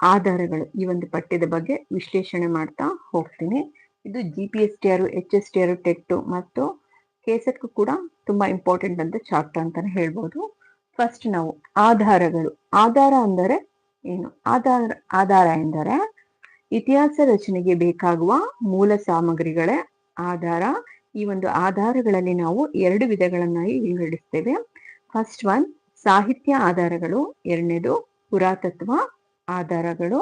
ಆಧಾರಗಳು ಈ ಒಂದು ಪಠ್ಯದ ಬಗ್ಗೆ ವಿಶ್ಲೇಷಣೆ ಮಾಡ್ತಾ ಹೋಗ್ತೀನಿ. ಇದು G P S T R H S T R TET ಮತ್ತು ಕೇಸಕ್ಕೂ ಕೂಡ ತುಂಬಾ ಇಂಪಾರ್ಟೆಂಟ್ ಅಂತ ಚಾಪ್ಟರ್ ಅಂತಾನೆ ಹೇಳ್ಬೋದು. ಫಸ್ಟ್ ನಾವು ಆಧಾರಗಳು. ಆಧಾರ ಅಂದರೆ ಏನು? ಆಧಾರ ಆಧಾರ ಎಂದರೆ ಇತಿಹಾಸ ರಚನೆಗೆ ಬೇಕಾಗುವ ಮೂಲ ಸಾಮಗ್ರಿಗಳೇ. ಆಧಾರ, ಈ ಒಂದು ಆಧಾರಗಳಲ್ಲಿ ನಾವು ಎರಡು ವಿಧಗಳನ್ನಾಗಿ ವಿಂಗಡಿಸ್ತೇವೆ. ಫಸ್ಟ್ ಒನ್ ಸಾಹಿತ್ಯ ಆಧಾರಗಳು. ಎರಡನೇದು ಪುರಾತತ್ವ. ಆಧಾರಗಳು,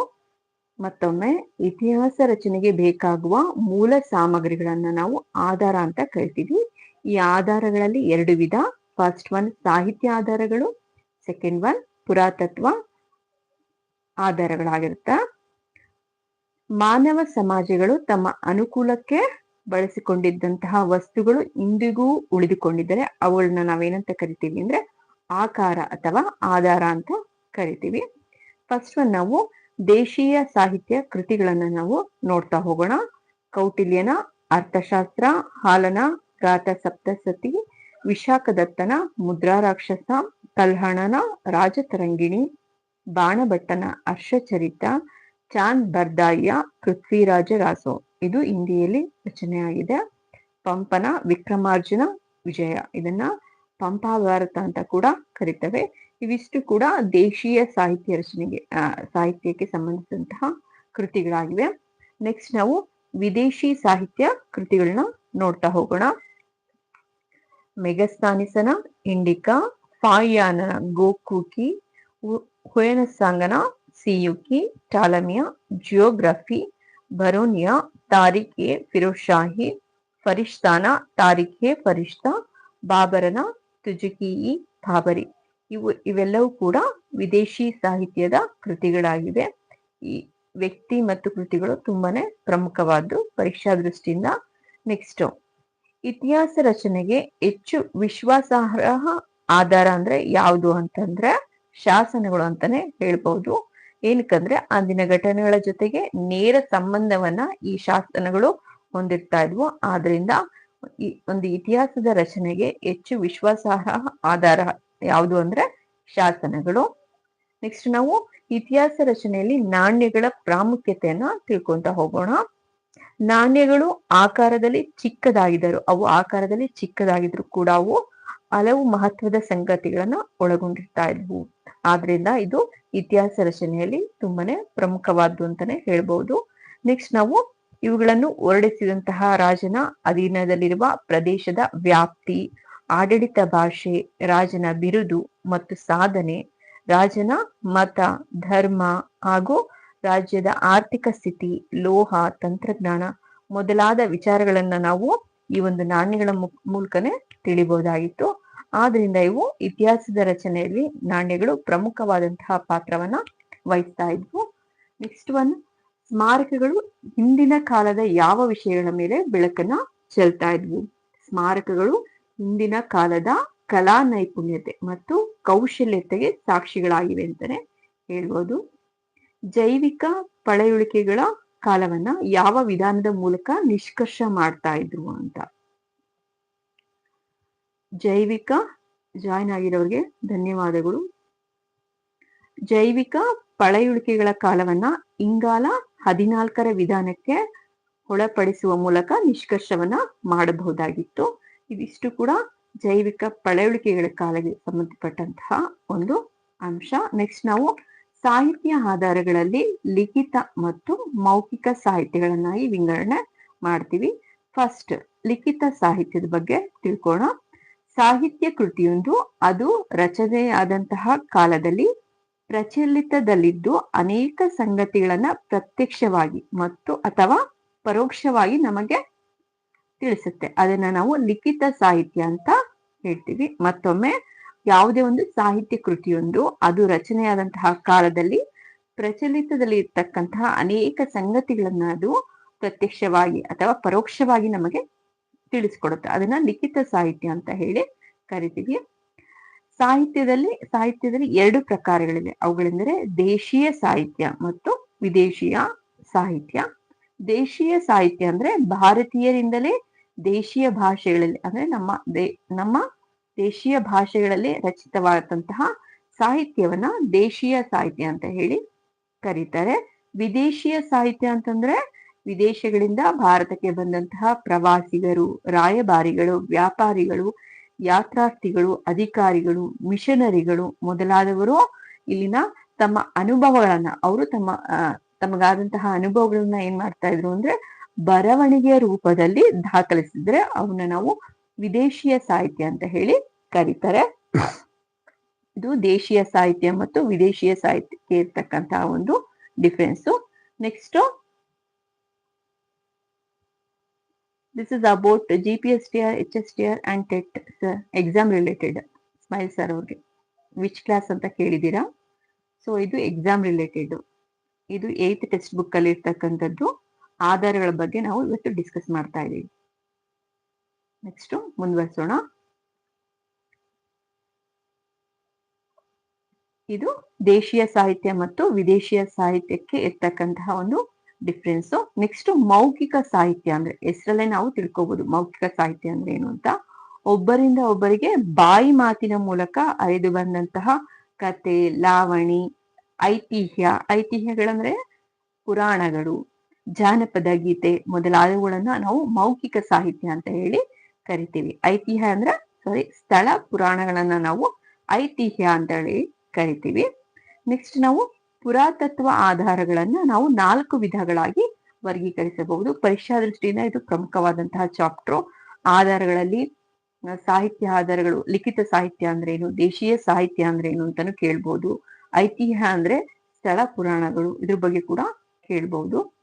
ಮತ್ತೊಮ್ಮೆ ಇತಿಹಾಸ ರಚನೆಗೆ ಬೇಕಾಗುವ ಮೂಲ ಸಾಮಗ್ರಿಗಳನ್ನ ನಾವು ಆಧಾರ ಅಂತ ಕರಿತೀವಿ. ಈ ಆಧಾರಗಳಲ್ಲಿ ಎರಡು ವಿಧ ಫಸ್ಟ್ ಒನ್ ಸಾಹಿತ್ಯ ಆಧಾರಗಳು ಸೆಕೆಂಡ್ ಒನ್ ಪುರಾತತ್ವ ಆಧಾರಗಳಾಗಿರುತ್ತ. ಮಾನವ ಸಮಾಜಗಳು ತಮ್ಮ ಅನುಕೂಲಕ್ಕೆ ಬಳಸಿಕೊಂಡಿದ್ದಂತಹ ವಸ್ತುಗಳು ಇಂದಿಗೂ ಉಳಿದುಕೊಂಡಿದ್ದರೆ ಅವುಗಳನ್ನ ನಾವೇನಂತ ಕರಿತೀವಿ ಅಂದ್ರೆ ಆಕಾರ ಅಥವಾ ಆಧಾರ ಅಂತ ಕರಿತೀವಿ. ಫಸ್ಟ್ ನಾವು ದೇಶೀಯ ಸಾಹಿತ್ಯ ಕೃತಿಗಳನ್ನ ನಾವು ನೋಡ್ತಾ ಹೋಗೋಣ. ಕೌಟಿಲ್ಯನ, ಅರ್ಥಶಾಸ್ತ್ರ, ಹಾಲನ ಗಾತ ಸಪ್ತಸತಿ, ವಿಶಾಖದತ್ತನ, ಮುದ್ರಾರಾಕ್ಷಸ, ಕಲ್ಹಣನ, ರಾಜತರಂಗಿಣಿ, ಬಾಣಭಟ್ಟನ ಹರ್ಷಚರಿತ ಚಾಂದ್ ಬರ್ದಾಯಿಯ, ಪೃಥ್ವಿರಾಜ ರಾಸೋ. ಇದು ಹಿಂದಿಯಲ್ಲಿ ರಚನೆಯಾಗಿದೆ ಪಂಪನ, ವಿಕ್ರಮಾರ್ಜುನ, ವಿಜಯ. ಇದನ್ನ ಪಂಪಾಭಾರತ ಅಂತ ಕೂಡ ಕರಿತೇವೆ. ಇವಿಷ್ಟು ಕೂಡ ದೇಶೀಯ ಸಾಹಿತ್ಯ ರಚನೆಗೆ ಸಾಹಿತ್ಯಕ್ಕೆ ಸಂಬಂಧಿಸಿದಂತಹ ಕೃತಿಗಳಾಗಿವೆ. ನೆಕ್ಸ್ಟ್ ನಾವು ವಿದೇಶಿ ಸಾಹಿತ್ಯ ಕೃತಿಗಳನ್ನ ನೋಡ್ತಾ ಹೋಗೋಣ. ಮೆಗಸ್ತಾನಿಸನ, ಇಂಡಿಕಾ ಫಾಯಾನನ ಗೋಕುಕಿ ಹುಯನಸಾಂಗನ ಸಿಯುಕಿ, ಟಾಲಮಿಯಾ, ಜಿಯೋಗ್ರಫಿ, ಬರೋನಿಯಾ, ತಾರಿಖೆ ಫಿರೋಜ್ ಶಾಹಿ ಫರಿಷ್ತಾನ, ತಾರಿಖೆ ಫರಿಷ್ತಾ ಬಾಬರನ ತುಜುಕಿ ಬಾಬರಿ. ಇವು ಇವೆಲ್ಲವೂ ಕೂಡ ವಿದೇಶಿ ಸಾಹಿತ್ಯದ ಕೃತಿಗಳಾಗಿವೆ. ಈ ವ್ಯಕ್ತಿ ಮತ್ತು ಕೃತಿಗಳು ತುಂಬಾನೇ ಪ್ರಮುಖವಾದ್ದು ಪರೀಕ್ಷಾ ದೃಷ್ಟಿಯಿಂದ. ನೆಕ್ಸ್ಟ್ ಇತಿಹಾಸ ರಚನೆಗೆ ಹೆಚ್ಚು ವಿಶ್ವಾಸಾರ್ಹ ಆಧಾರ ಅಂದ್ರೆ ಯಾವುದು ಅಂತಂದ್ರೆ ಶಾಸನಗಳು ಅಂತಾನೆ ಹೇಳ್ಬಹುದು ಏನಕ್ಕಂದ್ರೆ ಅಂದಿನ ಘಟನೆಗಳ ಜೊತೆಗೆ ನೇರ ಸಂಬಂಧವನ್ನ ಈ ಶಾಸನಗಳು ಹೊಂದಿರ್ತಾ ಇದ್ವು. ಆದ್ರಿಂದ ಈ ಒಂದು ಇತಿಹಾಸದ ರಚನೆಗೆ ಹೆಚ್ಚು ವಿಶ್ವಾಸಾರ್ಹ ಆಧಾರ ಯಾವುದು ಅಂದ್ರೆ ಶಾಸನಗಳು. ನೆಕ್ಸ್ಟ್ ನಾವು ಇತಿಹಾಸ ರಚನೆಯಲ್ಲಿ ನಾಣ್ಯಗಳ ಪ್ರಾಮುಖ್ಯತೆಯನ್ನ ತಿಳ್ಕೊಂತ ಹೋಗೋಣ. ನಾಣ್ಯಗಳು ಆಕಾರದಲ್ಲಿ ಚಿಕ್ಕದಾಗಿದ್ದರು, ಅವು ಆಕಾರದಲ್ಲಿ ಚಿಕ್ಕದಾಗಿದ್ರು ಕೂಡ ಅವು ಹಲವು ಮಹತ್ವದ ಸಂಗತಿಗಳನ್ನ ಒಳಗೊಂಡಿರ್ತಾ ಇದ್ವು. ಆದ್ರಿಂದ ಇದು ಇತಿಹಾಸ ರಚನೆಯಲ್ಲಿ ತುಂಬಾನೇ ಪ್ರಮುಖವಾದ್ದು ಅಂತಾನೆ ಹೇಳ್ಬಹುದು ನೆಕ್ಸ್ಟ್ ನಾವು ಇವುಗಳನ್ನು ಹೊರಡಿಸಿದಂತಹ ರಾಜನ ಅಧೀನದಲ್ಲಿರುವ ಪ್ರದೇಶದ ವ್ಯಾಪ್ತಿ ಆಡಳಿತ ಭಾಷೆ ರಾಜನ ಬಿರುದು ಮತ್ತು ಸಾಧನೆ, ರಾಜನ ಮತ, ಧರ್ಮ ಹಾಗೂ ರಾಜ್ಯದ ಆರ್ಥಿಕ ಸ್ಥಿತಿ, ಲೋಹ, ತಂತ್ರಜ್ಞಾನ ಮೊದಲಾದ ವಿಚಾರಗಳನ್ನ ನಾವು ಈ ಒಂದು ನಾಣ್ಯಗಳ ಮೂಲಕನೇ ತಿಳಿಬಹುದಾಗಿತ್ತು ಆದ್ರಿಂದ ಇವು ಇತಿಹಾಸದ ರಚನೆಯಲ್ಲಿ ನಾಣ್ಯಗಳು ಪ್ರಮುಖವಾದಂತಹ ಪಾತ್ರವನ್ನ ವಹಿಸ್ತಾ ಇದ್ವು. ನೆಕ್ಸ್ಟ್ ಒನ್ ಸ್ಮಾರಕಗಳು ಹಿಂದಿನ ಕಾಲದ ಯಾವ ವಿಷಯಗಳ ಮೇಲೆ ಬೆಳಕನ್ನ ಚೆಲ್ತಾ ಇದ್ವು? ಸ್ಮಾರಕಗಳು ಹಿಂದಿನ ಕಾಲದ ಕಲಾ ನೈಪುಣ್ಯತೆ ಮತ್ತು ಕೌಶಲ್ಯತೆಗೆ ಸಾಕ್ಷಿಗಳಾಗಿವೆ ಅಂತಾನೆ ಹೇಳ್ಬೋದು. ಜೈವಿಕ ಪಳೆಯುಳಿಕೆಗಳ ಕಾಲವನ್ನ ಯಾವ ವಿಧಾನದ ಮೂಲಕ ನಿಷ್ಕರ್ಷ ಮಾಡ್ತಾ ಇದ್ರು ಅಂತ. ಜೈವಿಕ ಜಾಯ್ನ್ ಆಗಿರೋರಿಗೆ ಧನ್ಯವಾದಗಳು. ಜೈವಿಕ ಪಳೆಯುಳಿಕೆಗಳ ಕಾಲವನ್ನ ಇಂಗಾಲ ಹದಿನಾಲ್ಕರ ವಿಧಾನಕ್ಕೆ ಒಳಪಡಿಸುವ ಮೂಲಕ ನಿಷ್ಕರ್ಷವನ್ನ ಮಾಡಬಹುದಾಗಿತ್ತು. ಇದಿಷ್ಟು ಕೂಡ ಜೈವಿಕ ಪಳೆಯುಳಿಕೆಗಳ ಕಾಲಕ್ಕೆ ಸಂಬಂಧಪಟ್ಟಂತಹ ಒಂದು ಅಂಶ. ನೆಕ್ಸ್ಟ್ ನಾವು ಸಾಹಿತ್ಯ ಆಧಾರಗಳಲ್ಲಿ ಲಿಖಿತ ಮತ್ತು ಮೌಖಿಕ ಸಾಹಿತ್ಯಗಳನ್ನಾಗಿ ವಿಂಗಡಣೆ ಮಾಡ್ತೀವಿ. ಫಸ್ಟ್ ಲಿಖಿತ ಸಾಹಿತ್ಯದ ಬಗ್ಗೆ ತಿಳ್ಕೋಣ. ಸಾಹಿತ್ಯ ಕೃತಿಯೊಂದು, ಅದು ರಚನೆಯಾದಂತಹ ಕಾಲದಲ್ಲಿ ಪ್ರಚಲಿತದಲ್ಲಿದ್ದು ಅನೇಕ ಸಂಗತಿಗಳನ್ನ ಪ್ರತ್ಯಕ್ಷವಾಗಿ ಮತ್ತು ಅಥವಾ ಪರೋಕ್ಷವಾಗಿ ನಮಗೆ ತಿಳಿಸುತ್ತೆ. ಅದನ್ನ ನಾವು ಲಿಖಿತ ಸಾಹಿತ್ಯ ಅಂತ ಹೇಳ್ತೀವಿ. ಮತ್ತೊಮ್ಮೆ ಯಾವುದೇ ಒಂದು ಸಾಹಿತ್ಯ ಕೃತಿಯೊಂದು, ಅದು ರಚನೆಯಾದಂತಹ ಕಾಲದಲ್ಲಿ ಪ್ರಚಲಿತದಲ್ಲಿ ಇರ್ತಕ್ಕಂತಹ ಅನೇಕ ಸಂಗತಿಗಳನ್ನ ಅದು ಪ್ರತ್ಯಕ್ಷವಾಗಿ ಅಥವಾ ಪರೋಕ್ಷವಾಗಿ ನಮಗೆ ತಿಳಿಸ್ಕೊಡುತ್ತೆ. ಅದನ್ನ ಲಿಖಿತ ಸಾಹಿತ್ಯ ಅಂತ ಹೇಳಿ ಕರಿತೀವಿ. ಸಾಹಿತ್ಯದಲ್ಲಿ ಸಾಹಿತ್ಯದಲ್ಲಿ ಎರಡು ಪ್ರಕಾರಗಳಿವೆ. ಅವುಗಳೆಂದರೆ ದೇಶೀಯ ಸಾಹಿತ್ಯ ಮತ್ತು ವಿದೇಶಿಯ ಸಾಹಿತ್ಯ. ದೇಶೀಯ ಸಾಹಿತ್ಯ ಅಂದ್ರೆ ಭಾರತೀಯರಿಂದಲೇ ದೇಶೀಯ ಭಾಷೆಗಳಲ್ಲಿ ಅಂದ್ರೆ ನಮ್ಮ ದೇ, ನಮ್ಮ ದೇಶೀಯ ಭಾಷೆಗಳಲ್ಲಿ ರಚಿತವಾದಂತಹ ಸಾಹಿತ್ಯವನ್ನ ದೇಶೀಯ ಸಾಹಿತ್ಯ ಅಂತ ಹೇಳಿ ಕರೀತಾರೆ. ವಿದೇಶೀಯ ಸಾಹಿತ್ಯ ಅಂತಂದ್ರೆ ವಿದೇಶಗಳಿಂದ ಭಾರತಕ್ಕೆ ಬಂದಂತಹ ಪ್ರವಾಸಿಗರು, ರಾಯಭಾರಿಗಳು, ವ್ಯಾಪಾರಿಗಳು, ಯಾತ್ರಾರ್ಥಿಗಳು, ಅಧಿಕಾರಿಗಳು, ಮಿಷನರಿಗಳು ಮೊದಲಾದವರು ಇಲ್ಲಿನ ತಮ್ಮ ಅನುಭವಗಳನ್ನ, ಅವರು ತಮ್ಮ ತಮಗಾದಂತಹ ಅನುಭವಗಳನ್ನ ಏನ್ ಮಾಡ್ತಾ ಇದ್ರು ಅಂದ್ರೆ ಬರವಣಿಗೆಯ ರೂಪದಲ್ಲಿ ದಾಖಲಿಸಿದ್ರೆ ಅವನ್ನ ನಾವು ವಿದೇಶಿಯ ಸಾಹಿತ್ಯ ಅಂತ ಹೇಳಿ ಕರೀತಾರೆ. ಇದು ದೇಶೀಯ ಸಾಹಿತ್ಯ ಮತ್ತು ವಿದೇಶಿಯ ಸಾಹಿತ್ಯಕ್ಕೆ ಇರ್ತಕ್ಕಂತಹ ಒಂದು difference next this is about G P S T R H S T R and TET exam related smile sir ಅವ್ರಿಗೆ. ವಿಚ್ ಕ್ಲಾಸ್ ಅಂತ ಕೇಳಿದ್ದೀರಾ? ಸೊ ಇದು ಎಕ್ಸಾಮ್ ರಿಲೇಟೆಡ್ ಇದು ಏತ್ ಟೆಕ್ಸ್ಟ್ ಬುಕ್ ಅಲ್ಲಿ ಇರ್ತಕ್ಕಂಥದ್ದು. ಆಧಾರಗಳ ಬಗ್ಗೆ ನಾವು ಇವತ್ತು ಡಿಸ್ಕಸ್ ಮಾಡ್ತಾ ಇದ್ದೀವಿ. ನೆಕ್ಸ್ಟ್ ಮುಂದುವರಿಸೋಣ. ಇದು ದೇಶೀಯ ಸಾಹಿತ್ಯ ಮತ್ತು ವಿದೇಶಿಯ ಸಾಹಿತ್ಯಕ್ಕೆ ಇರ್ತಕ್ಕಂತಹ ಒಂದು ಡಿಫ್ರೆನ್ಸ್ ನೆಕ್ಸ್ಟ್ ಮೌಖಿಕ ಸಾಹಿತ್ಯ ಅಂದ್ರೆ ಹೆಸರಲ್ಲೇ ನಾವು ತಿಳ್ಕೊಬಹುದು ಮೌಖಿಕ ಸಾಹಿತ್ಯ ಅಂದ್ರೆ ಏನು ಅಂತ. ಒಬ್ಬರಿಂದ ಒಬ್ಬರಿಗೆ ಬಾಯಿ ಮಾತಿನ ಮೂಲಕ ಅರಿದು ಬಂದಂತಹ ಕತೆ, ಲಾವಣಿ ಐತಿಹ್ಯ, ಐತಿಹ್ಯಗಳಂದ್ರೆ ಪುರಾಣಗಳು, ಜಾನಪದ ಗೀತೆ ಮೊದಲಾದವುಗಳನ್ನ ನಾವು ಮೌಖಿಕ ಸಾಹಿತ್ಯ ಅಂತ ಹೇಳಿ ಕರಿತೀವಿ. ಐತಿಹ್ಯ ಅಂದ್ರೆ ಸಾರಿ ಸ್ಥಳ ಪುರಾಣಗಳನ್ನ ನಾವು ಐತಿಹ್ಯ ಅಂತ ಹೇಳಿ ಕರಿತೀವಿ. ನೆಕ್ಸ್ಟ್ ನಾವು ಪುರಾತತ್ವ ಆಧಾರಗಳನ್ನ ನಾವು ನಾಲ್ಕು ವಿಧಗಳಾಗಿ ವರ್ಗೀಕರಿಸಬಹುದು. ಪರೀಕ್ಷಾ ದೃಷ್ಟಿಯಿಂದ ಇದು ಪ್ರಮುಖವಾದಂತಹ ಚಾಪ್ಟರ್ ಆಧಾರಗಳಲ್ಲಿ, ಸಾಹಿತ್ಯ ಆಧಾರಗಳು, ಲಿಖಿತ ಸಾಹಿತ್ಯ ಅಂದ್ರೆ ಏನು ದೇಶೀಯ ಸಾಹಿತ್ಯ ಅಂದ್ರೆ ಏನು ಅಂತಾನು ಕೇಳ್ಬೋದು. ಐತಿಹ್ಯ ಅಂದ್ರೆ ಸ್ಥಳ ಪುರಾಣಗಳು ಇದ್ರ ಬಗ್ಗೆ ಕೂಡ ಕೇಳ್ಬಹುದು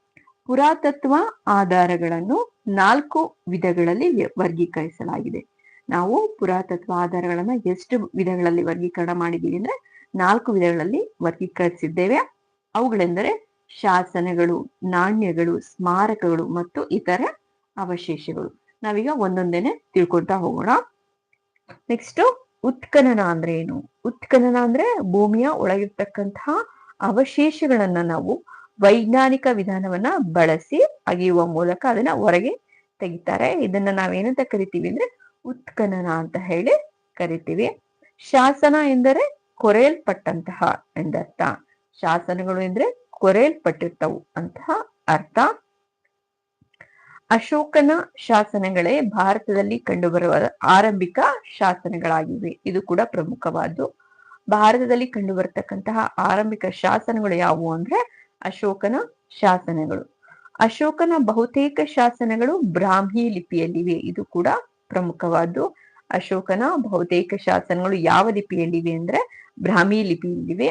ಪುರಾತತ್ವ ಆಧಾರಗಳನ್ನು ನಾಲ್ಕು ವಿಧಗಳಲ್ಲಿ ವರ್ಗೀಕರಿಸಲಾಗಿದೆ. ನಾವು ಪುರಾತತ್ವ ಆಧಾರಗಳನ್ನ ಎಷ್ಟು ವಿಧಗಳಲ್ಲಿ ವರ್ಗೀಕರಣ ಮಾಡಿದ್ದೀವಿ ಅಂದ್ರೆ ನಾಲ್ಕು ವಿಧಗಳಲ್ಲಿ ವರ್ಗೀಕರಿಸಿದ್ದೇವೆ. ಅವುಗಳೆಂದರೆ ಶಾಸನಗಳು, ನಾಣ್ಯಗಳು, ಸ್ಮಾರಕಗಳು ಮತ್ತು ಇತರ ಅವಶೇಷಗಳು. ನಾವೀಗ ಒಂದೊಂದೇನೆ ತಿಳ್ಕೊಳ್ತಾ ಹೋಗೋಣ. ನೆಕ್ಸ್ಟ್ ಉತ್ಖನನ ಅಂದ್ರೆ ಏನು? ಉತ್ಖನನ ಅಂದ್ರೆ ಭೂಮಿಯ ಒಳಗಿರ್ತಕ್ಕಂತಹ ಅವಶೇಷಗಳನ್ನ ನಾವು ವೈಜ್ಞಾನಿಕ ವಿಧಾನವನ್ನ ಬಳಸಿ ಅಗೆಯುವ ಮೂಲಕ ಅದನ್ನ ಹೊರಗೆ ತೆಗಿತಾರೆ. ಇದನ್ನ ನಾವೇನಂತ ಕರಿತೀವಿ ಅಂದ್ರೆ ಉತ್ಖನನ ಅಂತ ಹೇಳಿ ಕರಿತೀವಿ. ಶಾಸನ ಎಂದರೆ ಕೊರೆಯಲ್ಪಟ್ಟಂತಹ ಎಂದರ್ಥ. ಶಾಸನಗಳು ಎಂದ್ರೆ ಕೊರೆಯಲ್ಪಟ್ಟಿರ್ತವು ಅಂತಹ ಅರ್ಥ. ಅಶೋಕನ ಶಾಸನಗಳೇ ಭಾರತದಲ್ಲಿ ಕಂಡುಬರುವ ಆರಂಭಿಕ ಶಾಸನಗಳಾಗಿವೆ. ಇದು ಕೂಡ ಪ್ರಮುಖವಾದ್ದು. ಭಾರತದಲ್ಲಿ ಕಂಡುಬರತಕ್ಕಂತಹ ಆರಂಭಿಕ ಶಾಸನಗಳು ಯಾವುವು ಅಂದ್ರೆ ಅಶೋಕನ ಶಾಸನಗಳು. ಅಶೋಕನ ಬಹುತೇಕ ಶಾಸನಗಳು ಬ್ರಾಹ್ಮಿ ಲಿಪಿಯಲ್ಲಿವೆ. ಇದು ಕೂಡ ಪ್ರಮುಖವಾದ್ದು. ಅಶೋಕನ ಬಹುತೇಕ ಶಾಸನಗಳು ಯಾವ ಲಿಪಿಯಲ್ಲಿವೆ ಅಂದ್ರೆ ಬ್ರಾಹ್ಮಿ ಲಿಪಿಯಲ್ಲಿವೆ.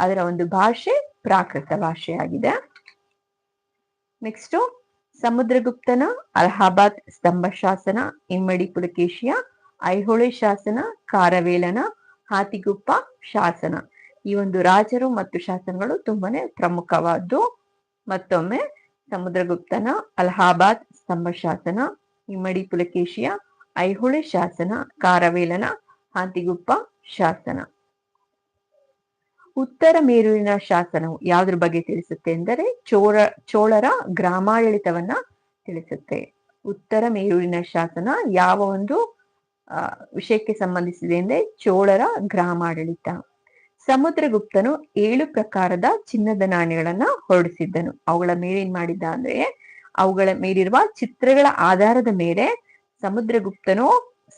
ಅದರ ಒಂದು ಭಾಷೆ ಪ್ರಾಕೃತ ಭಾಷೆಯಾಗಿದೆ. ನೆಕ್ಸ್ಟ್ ಸಮುದ್ರಗುಪ್ತನ, ಅಲಹಾಬಾದ್ ಸ್ತಂಭ ಶಾಸನ ಇಮ್ಮಡಿ ಪುಲಕೇಶಿಯ, ಐಹೊಳೆ ಶಾಸನ, ಕಾರವೇಲನ, ಹಾತಿಗುಪ್ಪ ಶಾಸನ. ಈ ಒಂದು ರಾಜರು ಮತ್ತು ಶಾಸನಗಳು ತುಂಬಾನೇ ಪ್ರಮುಖವಾದ್ದು. ಮತ್ತೊಮ್ಮೆ ಸಮುದ್ರಗುಪ್ತನ, ಅಲಹಾಬಾದ್ ಸ್ತಂಭ ಶಾಸನ ಇಮ್ಮಡಿ ಪುಲಕೇಶಿಯ, ಐಹೊಳೆ ಶಾಸನ, ಕಾರವೇಲನ, ಹಾತಿಗುಪ್ಪ ಶಾಸನ. ಉತ್ತರ ಮೇರುವಿನ ಶಾಸನವು ಯಾವ್ದ್ರ ಬಗ್ಗೆ ತಿಳಿಸುತ್ತೆ ಎಂದರೆ ಚೋಳ ಚೋಳರ ಗ್ರಾಮಾಡಳಿತವನ್ನ ತಿಳಿಸುತ್ತೆ. ಉತ್ತರ ಮೇರುವಿನ ಶಾಸನ ಯಾವ ಒಂದು ವಿಷಯಕ್ಕೆ ಸಂಬಂಧಿಸಿದೆ ಎಂದರೆ ಚೋಳರ ಗ್ರಾಮಾಡಳಿತ. ಸಮುದ್ರಗುಪ್ತನು ಏಳು ಪ್ರಕಾರದ ಚಿನ್ನದ ನಾಣ್ಯಗಳನ್ನ ಹೊರಡಿಸಿದ್ದನು. ಅವುಗಳ ಮೇಲೆ ಏನ್ ಮಾಡಿದ್ದ ಅಂದ್ರೆ, ಅವುಗಳ ಮೇಲಿರುವ ಚಿತ್ರಗಳ ಆಧಾರದ ಮೇಲೆ ಸಮುದ್ರಗುಪ್ತನು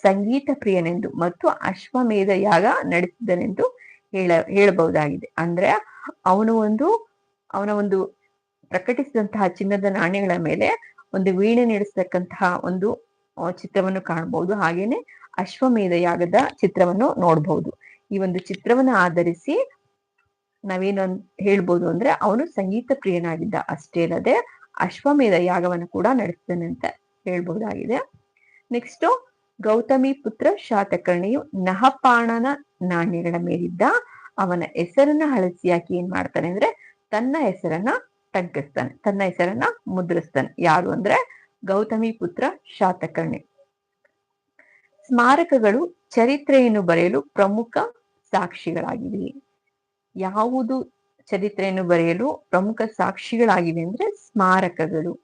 ಸಂಗೀತ ಪ್ರಿಯನೆಂದು ಮತ್ತು ಅಶ್ವಮೇಧ ಯಾಗ ನಡೆಸಿದನೆಂದು ಹೇಳ, ಹೇಳಬಹುದಾಗಿದೆ. ಅಂದ್ರೆ ಅವನು ಒಂದು, ಅವನ ಒಂದು ಪ್ರಕಟಿಸಿದಂತಹ ಚಿನ್ನದ ನಾಣ್ಯಗಳ ಮೇಲೆ ಒಂದು ವೀಣೆ ನಡೆಸತಕ್ಕಂತಹ ಒಂದು ಚಿತ್ರವನ್ನು ಕಾಣಬಹುದು. ಹಾಗೇನೆ ಅಶ್ವಮೇಧ ಯಾಗದ ಚಿತ್ರವನ್ನು ನೋಡಬಹುದು. ಈ ಒಂದು ಚಿತ್ರವನ್ನ ಆಧರಿಸಿ ನಾವೇನು ಹೇಳ್ಬೋದು ಅಂದ್ರೆ ಅವನು ಸಂಗೀತ ಪ್ರಿಯನಾಗಿದ್ದ ಅಷ್ಟೇ ಅಲ್ಲದೆ ಅಶ್ವಮೇಧ ಯಾಗವನ್ನು ಕೂಡ ನಡೆಸ್ತಾನೆ ಅಂತ ಹೇಳ್ಬಹುದಾಗಿದೆ. ನೆಕ್ಸ್ಟ್ ಗೌತಮಿ ಪುತ್ರ ಶಾತಕರ್ಣಿಯು ನಹಪಾಣನ ನಾಣ್ಯಗಳ ಮೇಲಿದ್ದ ಅವನ ಹೆಸರನ್ನ ಅಳಿಸಿ ಹಾಕಿ ಏನ್ ಮಾಡ್ತಾನೆ ಅಂದ್ರೆ ತನ್ನ ಹೆಸರನ್ನ ತಗ್ಗಿಸ್ತಾನೆ, ತನ್ನ ಹೆಸರನ್ನ ಮುದ್ರಿಸ್ತಾನೆ. ಯಾರು ಅಂದ್ರೆ ಗೌತಮಿ ಪುತ್ರ ಶಾತಕರ್ಣಿ. ಸ್ಮಾರಕಗಳು ಚರಿತ್ರೆಯನ್ನು ಬರೆಯಲು ಪ್ರಮುಖ ಸಾಕ್ಷಿಗಳಾಗಿವೆ. ಯಾವುದು ಚರಿತ್ರೆಯನ್ನು ಬರೆಯಲು ಪ್ರಮುಖ ಸಾಕ್ಷಿಗಳಾಗಿವೆ ಅಂದ್ರೆ ಸ್ಮಾರಕಗಳು.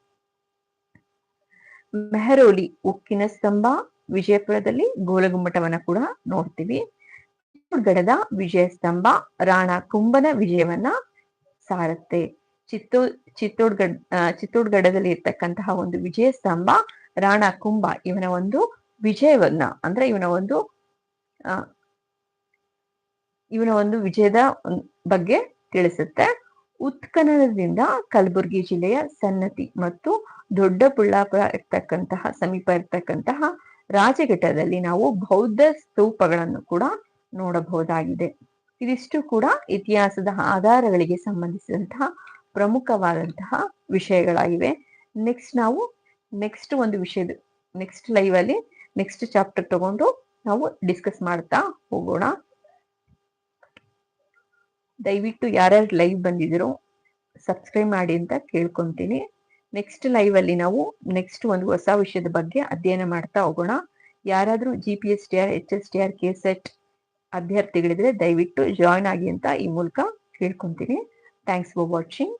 ಮೆಹರೋಲಿ ಉಕ್ಕಿನ ಸ್ತಂಭ ವಿಜಯಪುರದಲ್ಲಿ ಗೋಲಗುಮ್ಮಟವನ್ನ ಕೂಡ ನೋಡ್ತೀವಿ. ಗಡದ ವಿಜಯಸ್ತಂಭ ರಾಣಾ ಕುಂಭನ ವಿಜಯವನ್ನ ಸಾರುತ್ತೆ. ಚಿತ್ತೋ ಚಿತ್ತೋಡ್ಗಡ್ ಆ, ಚಿತ್ತೋಡ್ಗಢದಲ್ಲಿ ಇರ್ತಕ್ಕಂತಹ ಒಂದು ವಿಜಯ ಸ್ತಂಭ ರಾಣ ಕುಂಭ ಇವನ ಒಂದು ವಿಜಯವನ್ನ ಅಂದ್ರೆ ಇವನ ಒಂದು ಇವನ ಒಂದು ವಿಜಯದ ಬಗ್ಗೆ ತಿಳಿಸುತ್ತೆ. ಉತ್ಖನನದಿಂದ ಕಲಬುರಗಿ ಜಿಲ್ಲೆಯ ಸನ್ನತಿ ಮತ್ತು ದೊಡ್ಡಬಳ್ಳಾಪುರ ಇರ್ತಕ್ಕಂತಹ ಸಮೀಪ ಇರ್ತಕ್ಕಂತಹ ರಾಜಘಟ್ಟದಲ್ಲಿ ನಾವು ಬೌದ್ಧ ಸ್ತೂಪಗಳನ್ನು ಕೂಡ ನೋಡಬಹುದಾಗಿದೆ. ಇದಿಷ್ಟು ಕೂಡ ಇತಿಹಾಸದ ಆಧಾರಗಳಿಗೆ ಸಂಬಂಧಿಸಿದಂತಹ ಪ್ರಮುಖವಾದಂತಹ ವಿಷಯಗಳಾಗಿವೆ. ನೆಕ್ಸ್ಟ್ ನಾವು ನೆಕ್ಸ್ಟ್ ಒಂದು ವಿಷಯದ ನೆಕ್ಸ್ಟ್ ಲೈವ್ ಅಲ್ಲಿ ನೆಕ್ಸ್ಟ್ ಚಾಪ್ಟರ್ ತಗೊಂಡು ನಾವು ಡಿಸ್ಕಸ್ ಮಾಡ್ತಾ ಹೋಗೋಣ. ದಯವಿಟ್ಟು ಯಾರ್ಯಾರು ಲೈವ್ ಬಂದಿದ್ರು ಸಬ್ಸ್ಕ್ರೈಬ್ ಮಾಡಿ ಅಂತ ಕೇಳ್ಕೊಂತೀನಿ. ನೆಕ್ಸ್ಟ್ ಲೈವ್ ಅಲ್ಲಿ ನಾವು ನೆಕ್ಸ್ಟ್ ಒಂದು ಹೊಸ ವಿಷಯದ ಬಗ್ಗೆ ಅಧ್ಯಯನ ಮಾಡ್ತಾ ಹೋಗೋಣ. ಯಾರಾದ್ರೂ G P S T R H S T R K SET ಅಭ್ಯರ್ಥಿಗಳಿದ್ರೆ ದಯವಿಟ್ಟು ಜಾಯ್ನ್ ಆಗಿ ಅಂತ ಈ ಮೂಲಕ ಕೇಳ್ಕೊಂತೀನಿ. Thanks for watching